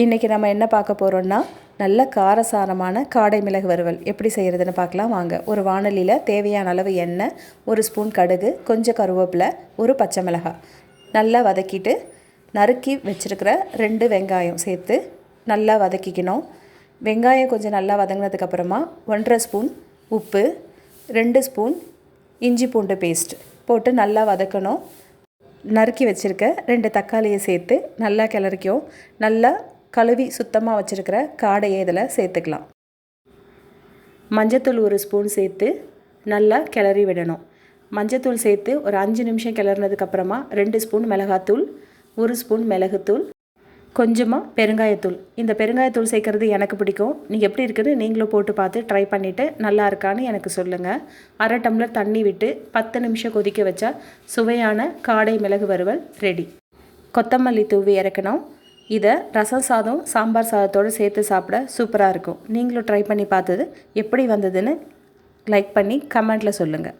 இன்றைக்கி நம்ம என்ன பார்க்க போகிறோம்னா நல்ல காரசாரமான காடை மிளகு வறுவல். எப்படி செய்கிறதுன்னு பார்க்கலாம். வாங்க. ஒரு வானலியில் தேவையான அளவு எண்ணெய் ஒரு ஸ்பூன் கடுகு கொஞ்சம் கருவேப்பிலை ஒரு பச்சை மிளகாய். நல்லா வதக்கிட்டு நறுக்கி வச்சுருக்கிற ரெண்டு வெங்காயம் சேர்த்து நல்லா வதக்கிக்கணும். வெங்காயம் கொஞ்சம் நல்லா வதங்கினதுக்கப்புறமா ஒன்றரை ஸ்பூன் உப்பு ரெண்டு ஸ்பூன் இஞ்சி பூண்டு பேஸ்ட் போட்டு நல்லா வதக்கணும். நறுக்கி வச்சுருக்க ரெண்டு தக்காளியை சேர்த்து நல்லா கிளறிக்கும் நல்லா கழுவி சுத்தமாக வச்சுருக்கிற காடையை இதில் சேர்த்துக்கலாம். மஞ்சத்தூள் ஒரு ஸ்பூன் சேர்த்து நல்லா கிளறி விடணும். மஞ்சத்தூள் சேர்த்து ஒரு அஞ்சு நிமிஷம் கிளறினதுக்கப்புறமா ரெண்டு ஸ்பூன் மிளகாத்தூள் ஒரு ஸ்பூன் மிளகுத்தூள் கொஞ்சமாக பெருங்காயத்தூள். இந்த பெருங்காயத்தூள் சேர்க்குறது எனக்கு பிடிக்கும். நீங்கள் எப்படி இருக்குன்னு நீங்களும் போட்டு பார்த்து ட்ரை பண்ணிவிட்டு நல்லா இருக்கான்னு எனக்கு சொல்லுங்கள் அரை டம்ளர் தண்ணி விட்டு பத்து நிமிஷம் கொதிக்க வச்சா சுவையான காடை மிளகு வறுவல் ரெடி கொத்தமல்லி தூவி இறக்கணும். இதை ரசம் சாதம் சாம்பார் சாதத்தோடு சேர்த்து சாப்பிட சூப்பராக இருக்கும். நீங்களும் ட்ரை பண்ணி பார்த்தது எப்படி வந்ததுன்னு லைக் பண்ணி கமெண்ட்டில் சொல்லுங்கள்